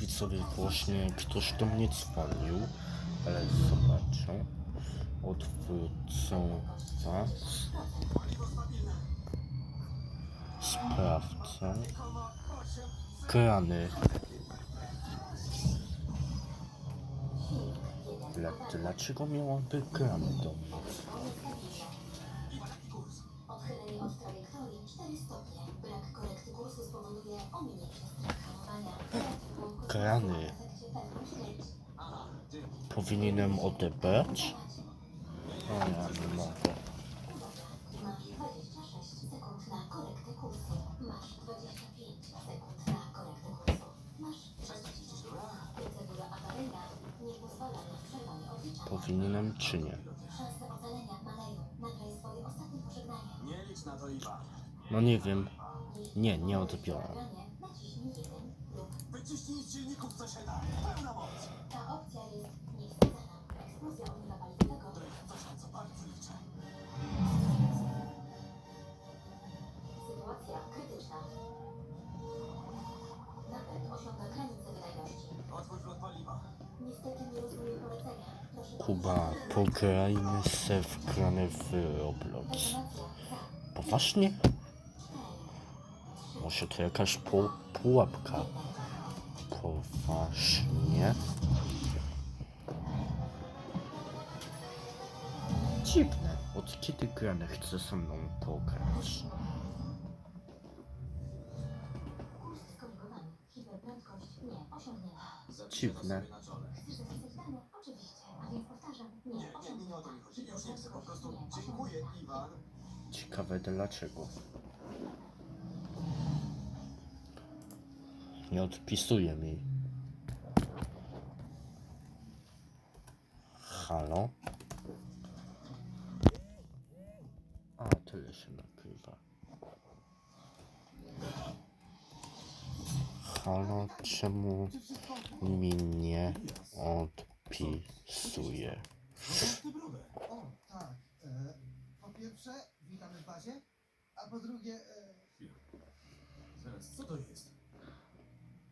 Widzowie, właśnie ktoś do mnie dzwonił, ale zobaczę. Odwrócę was. Sprawdzę. Krany. Dla, dlaczego miałaby krany do mnie? Odchylenie od trajektorii 4 stopnie. Brak korekty kursu spowoduje ominięcie. Krany. Powinienem odebrać? O, ja nie mogę. Masz 26 sekund na korektę kursu. Masz 25 sekund na korektę kursu. Masz 30. Procedura awaryjna nie pozwala na przerwanie odliczania. Powinienem czy nie? No nie wiem. Nie, nie odbiorę. Nagranie naciśnij 1 lub Wyciśnij z silników co się da. Pełna moc. Ta opcja jest niewskazana. Eksplozja ogniwa paliwowego To jest coś, na co bardzo liczę. Sytuacja krytyczna. Napęd osiąga granicę wydajności. Otwórz paliwa. Niestety nie rozumiem polecenia. Proszę Kuba, pograjmy se w krany w Roblox. Poważnie? 4, Może to jakaś pu pułapka? Poważnie? Dziwne. Od kiedy grany chce ze mną pograć? Dziwne. to sobie na czole. Chcesz zapisać dane? Oczywiście. A więc powtarzam. Nie, Nie, nie, nie, nie o to mi chodzi. Już nie chcę. Po prostu dziękuję Iwan. Ciekawe dlaczego. Nie odpisuje mi. Halo? A, tyle się nagrywa. Halo, czemu mi nie odpisuje? O, tak. E, po pierwsze, witamy w bazie, a po drugie, e, Zaraz, co to jest? Jak długo mnie nie było? cztery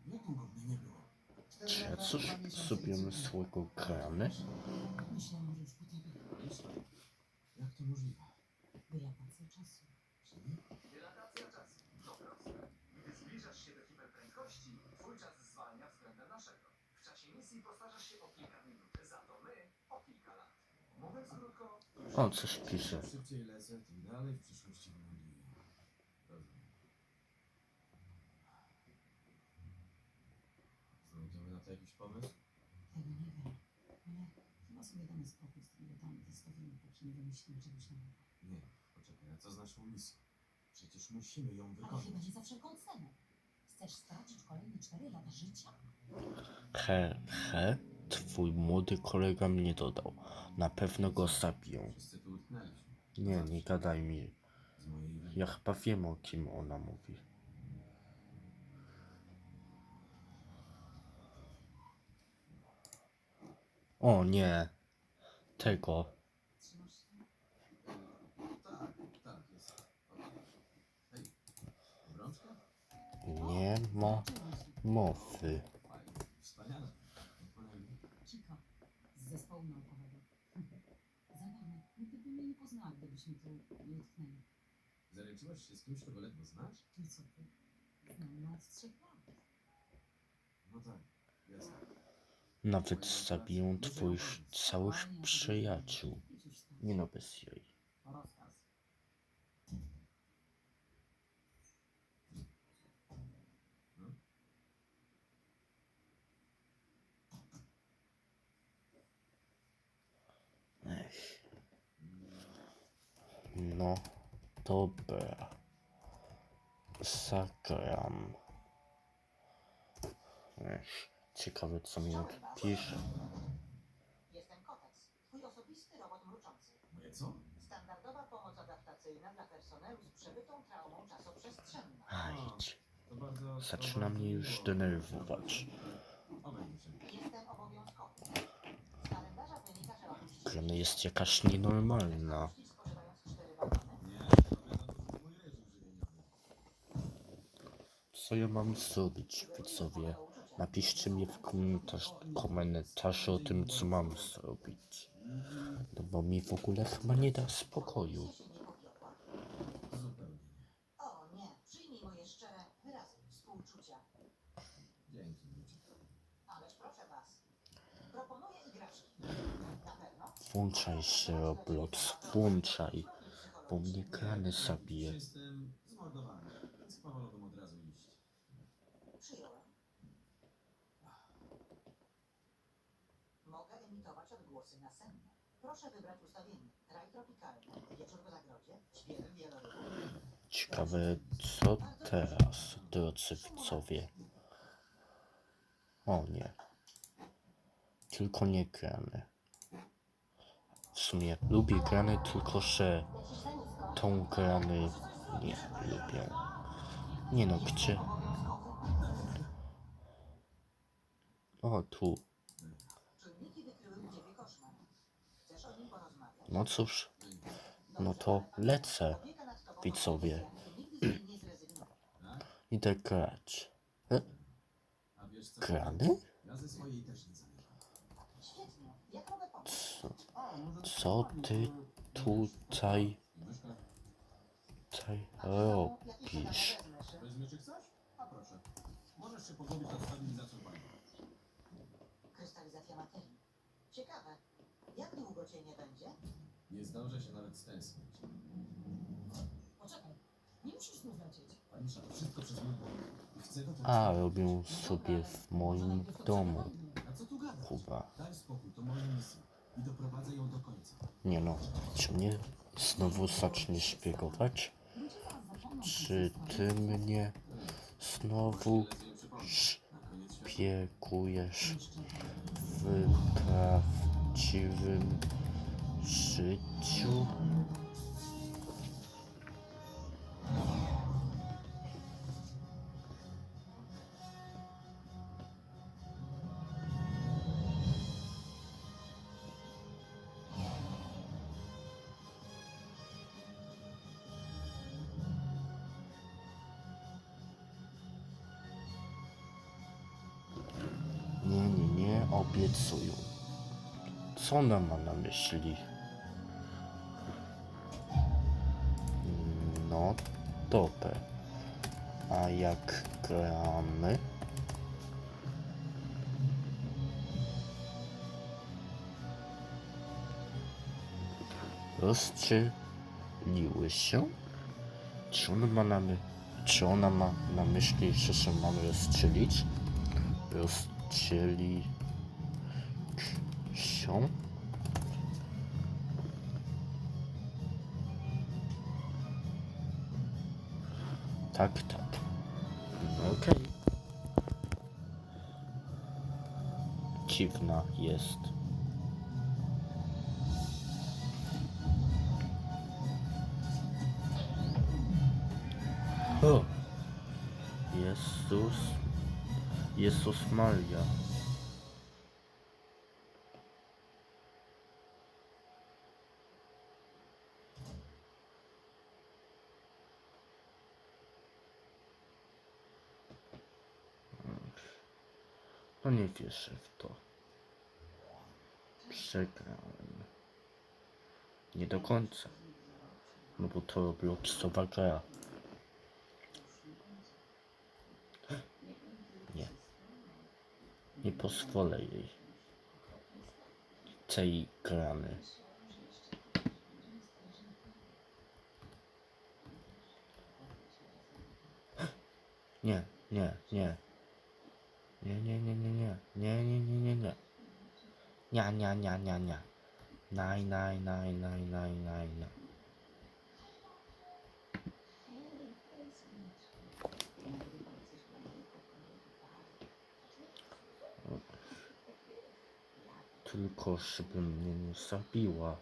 Czy coś zrobimy z dni. swojego krany? Że to. To się do zwalnia względem naszego. W czasie misji się o kilka za to my kilka lat. Mówiąc coś pisze. Dalej w przyszłości. Rozumiem. Znajdziemy na to jakiś pomysł? Tego nie wiem. Ale chyba sobie damy spokój z tymi lotami testowymi, póki nie wymyślimy czegoś nowego. Nie, poczekaj, a co z naszą misją? Przecież musimy ją Ale wykonać. chyba nie za wszelką cenę. Chcesz stracić kolejne 4 lata życia? He, he, twój młody kolega mnie dodał. Na pewno go zabiją. Wszyscy tu utknęliśmy. Nie, nie gadaj mi. Z mojej winy. Ja chyba wiem o kim ona mówi. O nie. Tego. Tak, tak? Nie ma mowy. Zespołu naukowego. Zabawne. Nigdy mnie nie poznała, gdybyśmy tu nie utknęli. Zaręczyłaś się z kimś, kogo ledwo znasz? I co ty? Znam ją od trzech lat. No tak, jasne. Nawet zabiją twoich całych przyjaciół. Nie no, bez jej. Ech. No, dobra. Zagram. Ech, ciekawe co mi odpisze. Jestem Kotec, twój osobisty robot mruczący. Moje co? Standardowa pomoc adaptacyjna dla personelu z przebytą traumą czasoprzestrzenną. To bardzo... Zaczyna mnie już denerwować. Obejmij się. Jestem obowiązkowy. Z kalendarza wynika, że Ona jest jakaś nienormalna. spożywając cztery batony. Nie, to mój reżim żywieniowy. Co ja mam zrobić, widzowie? Napiszcie mi w komentarz, komentarzu o tym, co mam zrobić. No bo mi w ogóle chyba nie da spokoju. Włączaj się Roblox, włączaj, bo mnie krany zabije. Jestem zmordowany, więc powolałbym od razu iść. Przyjąłem. Mogę emitować odgłosy nasenne. Proszę wybrać ustawienie. Kraj tropikalny, wieczór w zagrodzie, śpiew wielorybowy. Ciekawe, co teraz, drodzy widzowie. O nie. Tylko nie grany. W sumie lubię grany, tylko że tą grany nie lubię. Nie no, gdzie? O, tu. No cóż, no to lecę, widzowie. Idę grać. E, grany? Co, co ty tutaj, tutaj robisz? Możesz się pogłębić nad stabilizacją pani. Krystalizacja materii. Ciekawe. Jak długo cię nie będzie? Nie zdążę się nawet stęsknić. Poczekaj, nie musisz znów lecieć. Pani wszystko przez mój błąd. Chcę to A, robią sobie w moim domu. A co tu gadać? Kuba. Daj spokój, to moja misja. I doprowadzę ją do końca. Nie no, czy mnie znowu zaczniesz szpiegować? Czy ty mnie znowu szpiegujesz w prawdziwym życiu? Nie, nie, nie, obiecują. Co ona ma na myśli? Dobra. A jak gramy? Rozdzieliły się? Czy ona ma na, my... Czy ona ma na myśli, że się mamy rozdzielić? Rozdzieli się? Tak, tak. No Okej. Dziwna jest. O! Jezus. Jezus Maria. Nie wierzę w to. Przegrałem. Nie do końca. No bo to Robloxowa gra. Nie. Nie pozwolę jej. Tej grany. Nie, nie, nie. Nie, nie, nie, nie, nie. Nie, nie, nie, nie, nie. Nia, nia, nia, nia, nia. Naj, naj, naj, naj, naj, naj, naj. Tylko żeby mnie nie zabiła.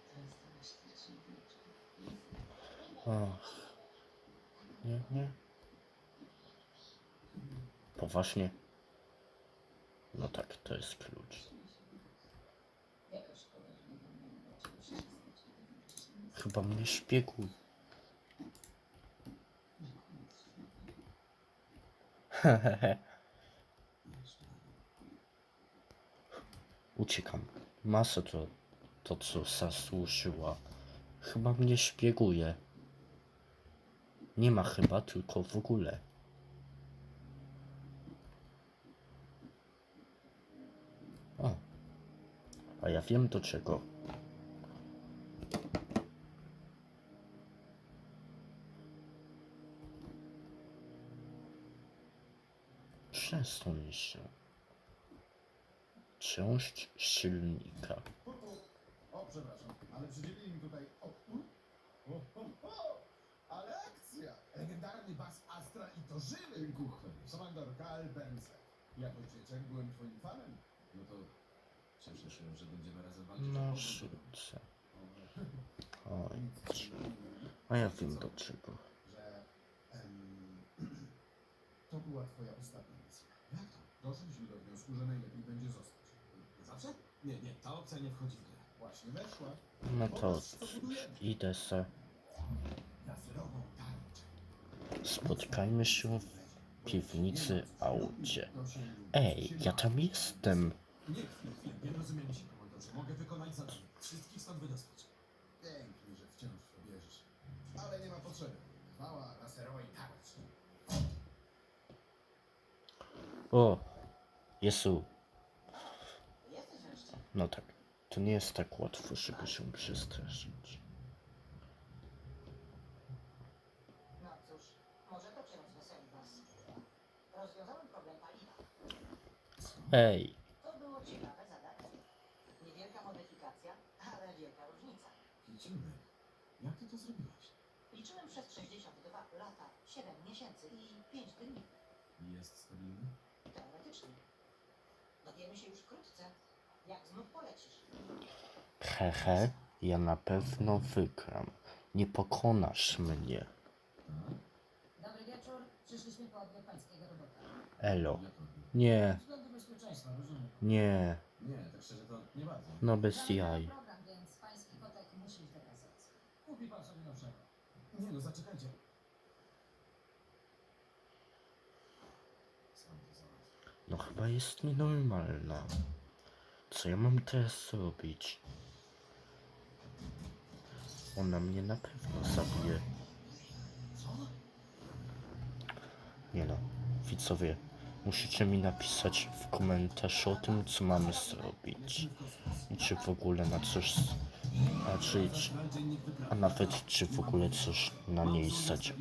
Ach. Nie, nie. Poważnie? No tak, to jest klucz. Chyba mnie szpiegł. Hehehe. Uciekam. Masa to, to co zasłużyła. Chyba mnie szpieguje. Nie ma chyba, tylko w ogóle. A ja wiem do czego. Przesuń się. Część silnika. O, przepraszam, ale przydzielili mi tutaj... O, o, o, o, ale akcja! Legendarny bas Astra i to żywy kuchni. Komandor Karl Benze. Jako dzieciak byłem twoim fanem. No to się, że będziemy razem walczyć. o Na powrót do szybce. Oj, a ja wiem do czego. że em, to była twoja ostatnia misja. Jak to? Doszliśmy do wniosku, że najlepiej będzie zostać. Zawsze? Nie, nie, ta opcja nie wchodzi w grę. Właśnie weszła. No to idę se. Laserową tarczę. Spotkajmy się w piwnicy aucie. Ej, ja tam jestem. Nie, chwilę, chwilę, nie rozumiemy się, komandorze. Mogę wykonać zadanie. Wszystkich stąd wydostać. Pięknie, że wciąż w to wierzysz. Ale nie ma potrzeby. Chwała laserowej tarczy. O, Jezu, Jesteś wreszcie. no tak. To nie jest tak łatwo, żeby się przestraszyć. No cóż, może to cię rozweseli was. Rozwiązałem problem. Ej, To było ciekawe zadanie. Niewielka modyfikacja, ale wielka różnica. Kiciunek, jak ty to zrobiłaś? Liczyłem przez 62 lata, 7 miesięcy i 5 dni. Jest stabilny? Teoretycznie. Dowiemy się już wkrótce, jak znów polecisz. hehe, ja na pewno wygram. Nie pokonasz mnie. Dobry wieczór. Przyszliśmy po odbiór pańskiego robota. Elo. Nie, bezpieczeństwa, rozumiem. nie, Nie, tak szczerze to nie bardzo. no bez Zamykam jaj. program, więc pański kotek musi iść do kasacji. Kupi pan sobie nowszego. Nie no, zaczekajcie. No chyba jest nienormalna. Co ja mam teraz zrobić? Ona mnie na pewno zabije. Nie no, widzowie, musicie mi napisać w komentarzu o tym, co mamy zrobić. I czy w ogóle na coś, a, a nawet czy w ogóle coś na niej hiperprędkość